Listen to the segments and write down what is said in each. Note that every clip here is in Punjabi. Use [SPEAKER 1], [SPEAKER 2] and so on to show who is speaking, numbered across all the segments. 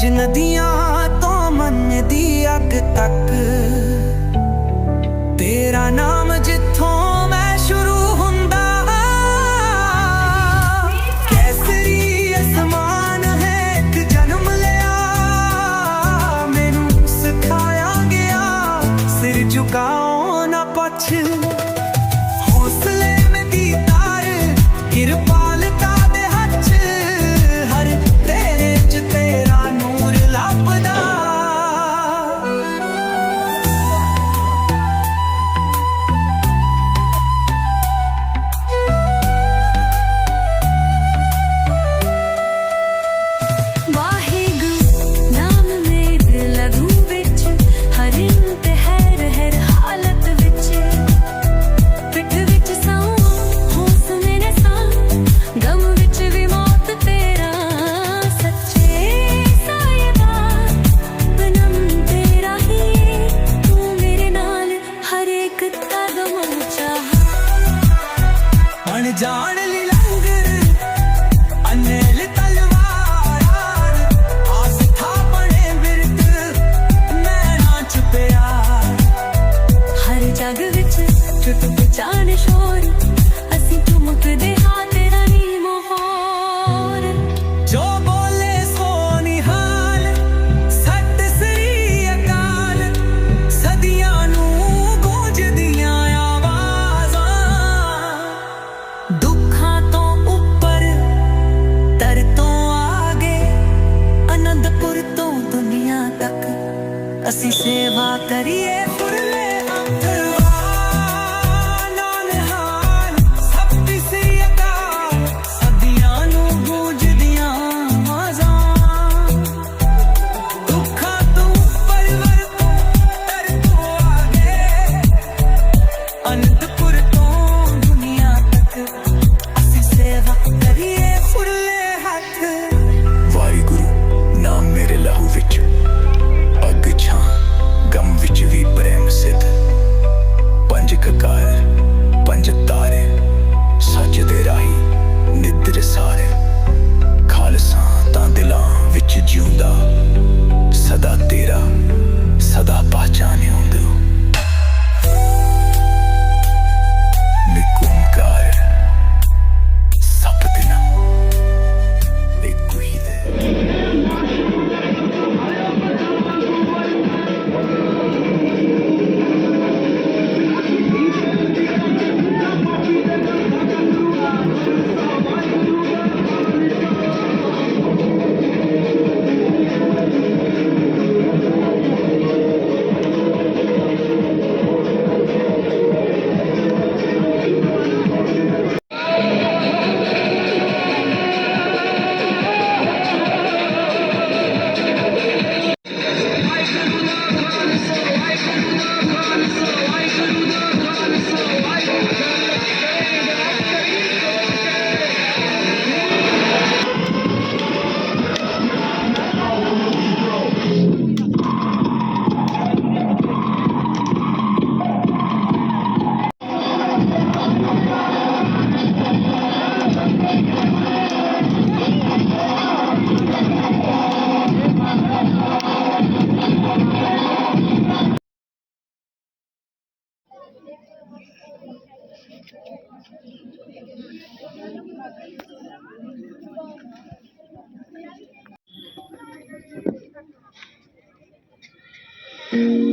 [SPEAKER 1] ਪੰਜ ਨਦੀਆਂ ਤੋਂ ਮੰਨਦੀ ਅੱਗ ਤੱਕ।
[SPEAKER 2] darling. ਅਸੀਂ
[SPEAKER 1] ਸੇਵਾ ਕਰੀਏ।
[SPEAKER 3] Mm-hmm.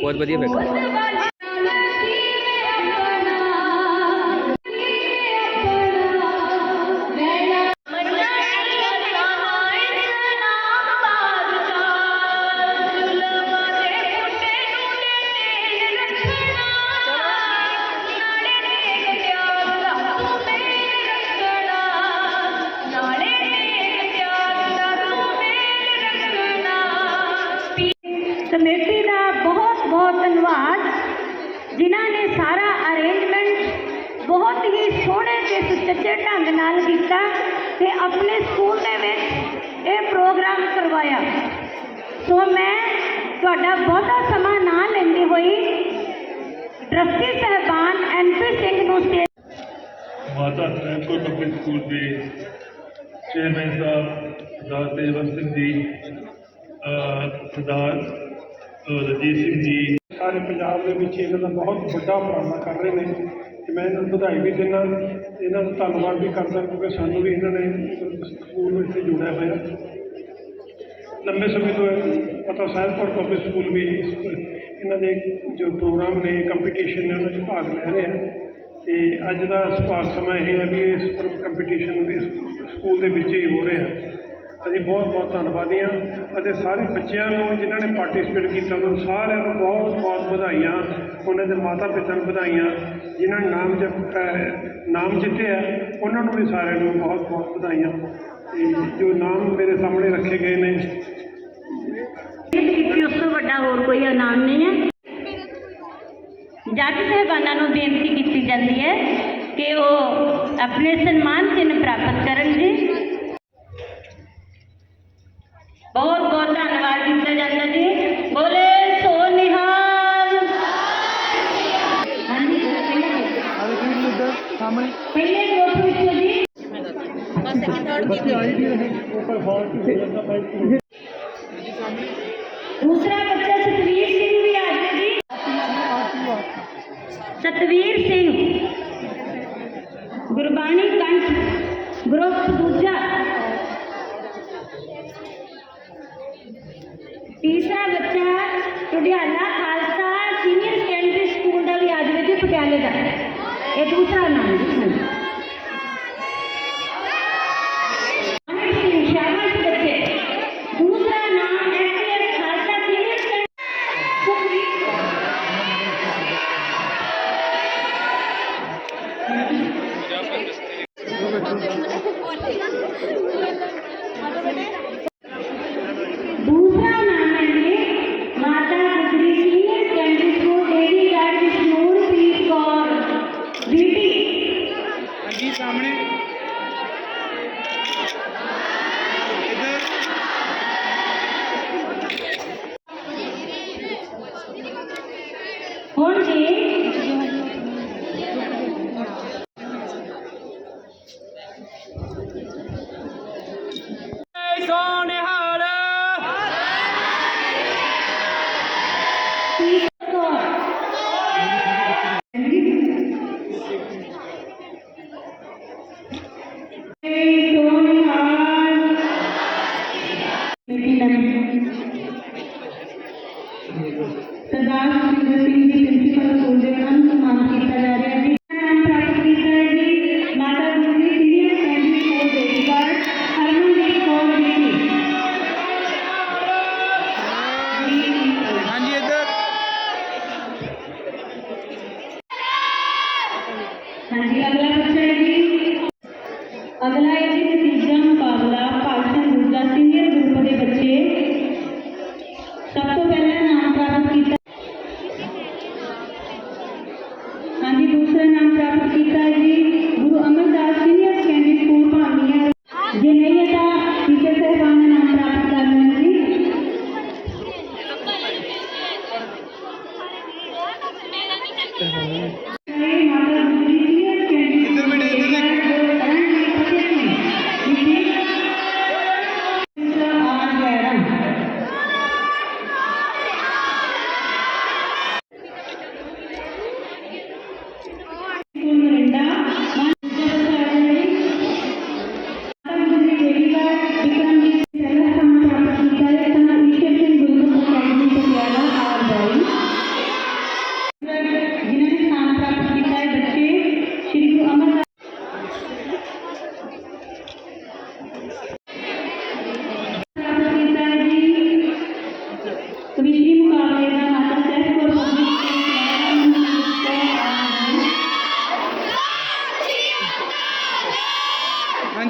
[SPEAKER 3] ਬਹੁਤ ਵਧੀਆ ਬੈਗ ਆਪਣੇ ਸਕੂਲ ਦੇ ਵਿੱਚ ਇਹ ਪ੍ਰੋਗਰਾਮ ਕਰਵਾਇਆ। ਸੋ ਮੈਂ ਤੁਹਾਡਾ ਬਹੁਤਾ ਸਮਾਂ ਨਾ ਲੈਂਦੀ ਹੋਈ ਟਰਸਟੀ ਸਹਿਬਾਨ ਐਨਪੀ ਸਿੰਘ ਨੂੰ ਸਟੇਜ
[SPEAKER 4] ਮਾਤਾ ਟ੍ਰੈਂਕੋ ਪਬਲਿਕ ਸਕੂਲ ਦੇ ਚੇਅਰਮੈਨ ਸਾਹਿਬ ਤੇਜਵੰਤ ਸਿੰਘ ਜੀ ਸਰਦਾਰ ਰਜੀਤ ਸਿੰਘ ਜੀ।
[SPEAKER 5] ਸਾਰੇ ਪੰਜਾਬ ਦੇ ਵਿੱਚ ਇਹਨਾਂ ਦਾ ਬਹੁਤ ਵੱਡਾ ਉਪਰਾਲਾ ਕਰ ਰਹੇ ਨੇ। ਤੇ ਮੈਂ ਇਹਨਾਂ ਨੂੰ ਵਧਾਈ ਵੀ ਦਿੰਦਾ, ਇਹਨਾਂ ਦਾ ਧੰਨਵਾਦ ਵੀ ਕਰਦਾ ਕਿਉਂਕਿ ਸਾਨੂੰ ਵੀ ਇਹਨਾਂ ਨੇ ਸਕੂਲ ਵਿੱਚ ਜੋੜਿਆ ਹੋਇਆ। ਲੰਬੇ ਸਮੇਂ ਤੋਂ ਪਤਾ ਸਾਹਿਬਪੁਰ ਪਬਲਿਕ ਸਕੂਲ ਵੀ ਇਹਨਾਂ ਦੇ ਜੋ ਪ੍ਰੋਗਰਾਮ ਨੇ ਕੰਪੀਟੀਸ਼ਨ ਨੇ, ਉਹਨਾਂ 'ਚ ਭਾਗ ਲੈ ਰਹੇ ਆ। ਤੇ ਅੱਜ ਦਾ ਸਪਾਰ ਸਮਾਂ ਇਹ ਹੈ ਵੀ ਇਸ ਕੰਪੀਟੀਸ਼ਨ ਵੀ ਸਕੂਲ ਦੇ ਵਿੱਚ ਹੀ ਹੋ ਰਿਹਾ। ਅਸੀਂ ਬਹੁਤ ਬਹੁਤ ਧੰਨਵਾਦੀ ਹਾਂ ਅਤੇ ਸਾਰੇ ਬੱਚਿਆਂ ਨੂੰ ਜਿਨ੍ਹਾਂ ਨੇ ਪਾਰਟਿਸਿਪੇਟ ਕੀਤਾ, ਉਹਨਾਂ ਸਾਰਿਆਂ ਨੂੰ ਬਹੁਤ ਬਹੁਤ ਵਧਾਈਆਂ, ਉਹਨਾਂ ਦੇ ਮਾਤਾ ਪਿਤਾ ਨੂੰ ਵਧਾਈਆਂ, ਜਿਨ੍ਹਾਂ ਨੇ ਨਾਮ ਜਿੱਤ ਅਹ ਨਾਮ ਜਿੱਤਿਆ ਉਹਨਾਂ ਨੂੰ ਵੀ ਸਾਰਿਆਂ ਨੂੰ ਬਹੁਤ ਬਹੁਤ ਵਧਾਈਆਂ। ਤੇ ਜੋ ਨਾਮ ਮੇਰੇ ਸਾਹਮਣੇ ਰੱਖੇ ਗਏ ਨੇ।
[SPEAKER 3] ਕੀਤੀ ਉਸ ਤੋਂ ਵੱਡਾ ਹੋਰ ਕੋਈ ਇਨਾਮ ਨਹੀਂ ਹੈ। ਜੱਜ ਸਾਹਿਬਾਨਾਂ ਨੂੰ ਬੇਨਤੀ ਕੀਤੀ ਜਾਂਦੀ ਹੈ ਕਿ ਉਹ ਆਪਣੇ ਸਨਮਾਨ ਚਿੰਨ੍ਹ ਪ੍ਰਾਪਤ ਕਰਨ ਜੀ। ਬਹੁਤ ਬਹੁਤ ਧੰਨਵਾਦ ਕੀਤਾ ਜਾਂਦਾ ਜੀ।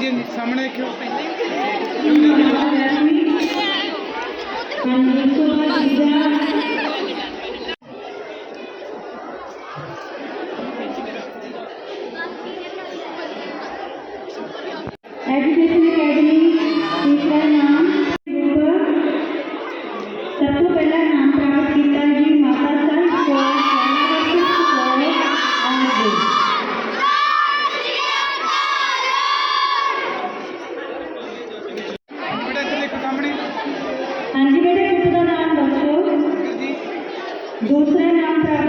[SPEAKER 3] ਹਾਂਜੀ ਹਾਂਜੀ
[SPEAKER 6] ਸਾਹਮਣੇ ਦੇਖਿਓ
[SPEAKER 3] ਹਾਂਜੀ दूसरा नाम प्राप्त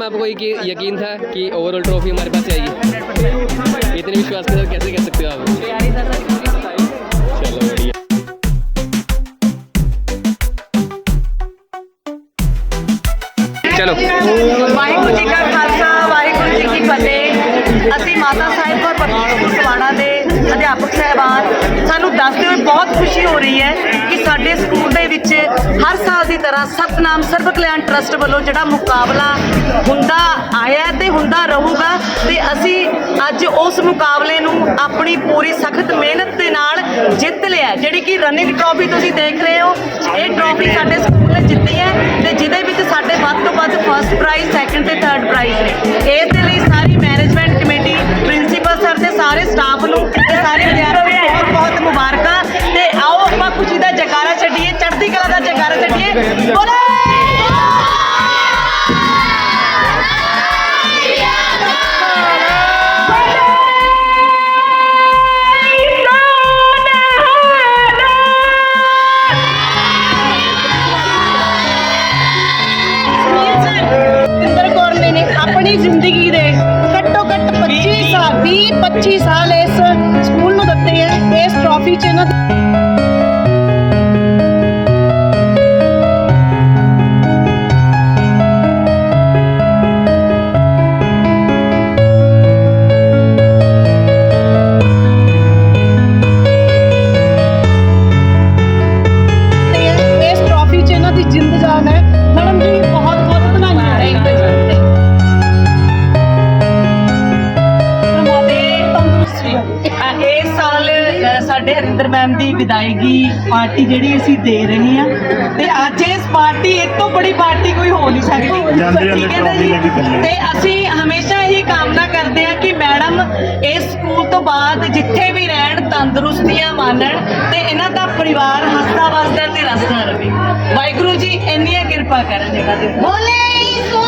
[SPEAKER 7] मैम आपको एक ये यकीन था कि ओवरऑल ट्रॉफी हमारे पास आएगी इतने विश्वास के साथ कैसे
[SPEAKER 8] ਸਤਨਾਮ ਸਰਬ ਕਲਿਆਣ ਟਰਸਟ ਵੱਲੋਂ ਜਿਹੜਾ ਮੁਕਾਬਲਾ ਹੁੰਦਾ ਆਇਆ ਹੈ ਤੇ ਹੁੰਦਾ ਰਹੂਗਾ ਤੇ ਅਸੀਂ ਅੱਜ ਉਸ ਮੁਕਾਬਲੇ ਨੂੰ ਆਪਣੀ ਪੂਰੀ ਸਖਤ ਮਿਹਨਤ ਦੇ ਨਾਲ ਜਿੱਤ ਲਿਆ ਜਿਹੜੀ ਕਿ ਰਨਿੰਗ ਟਰੋਫੀ ਤੁਸੀਂ ਦੇਖ ਰਹੇ ਹੋ, ਇਹ ਟਰੋਫੀ ਸਾਡੇ ਸਕੂਲ ਨੇ ਜਿੱਤੀ ਹੈ ਤੇ ਜਿਹਦੇ ਵਿੱਚ ਸਾਡੇ ਵੱਧ ਤੋਂ ਵੱਧ ਫਸਟ ਪ੍ਰਾਈਜ਼ ਸੈਕੰਡ ਤੇ ਥਰਡ ਪ੍ਰਾਈਜ਼ ਨੇ। ਇਸ ਦੇ ਲਈ ਸਾਰੀ ਮੈਨੇਜਮੈਂਟ ਕਮੇਟੀ ਪ੍ਰਿੰਸੀਪਲ ਸਰ ਤੇ ਸਾਰੇ ਸਟਾਫ ਨੂੰ ਤੇ ਸਾਰੇ ਵਿਦਿਆਰਥੀਆਂ ਨੂੰ ਬਹੁਤ ਬਹੁਤ ਮੁਬਾਰਕਾਂ।
[SPEAKER 9] ਨੇ ਆਪਣੀ ਜ਼ਿੰਦਗੀ ਦੇ ਘੱਟੋ ਘੱਟ 25 ਸਾਲ 20 25 ਸਾਲ ਇਸ ਸਕੂਲ ਨੂੰ ਦਿੱਤੇ ਹੈ ਇਸ ਟਰਾਫੀ 'ਚ ਇਹਨਾਂ ਇਸ
[SPEAKER 8] ਸਕੂਲ ਤੋਂ ਬਾਅਦ ਜਿੱਥੇ ਵੀ ਰਹਿਣ, ਤੰਦਰੁਸਤੀਆਂ ਮਾਨਣ ਤੇ ਇਹਨਾਂ ਦਾ ਪਰਿਵਾਰ ਹੱਸਦਾ ਵਸਦਾ ਤੇ ਰਸਦਾ ਰਹੇ ਵਾਹਿਗੁਰੂ ਜੀ, ਇੰਨੀਆਂ ਕਿਰਪਾ ਕਰਨ ਇਹਨਾਂ ਦੇ ਬੋਲੇ ਸੋ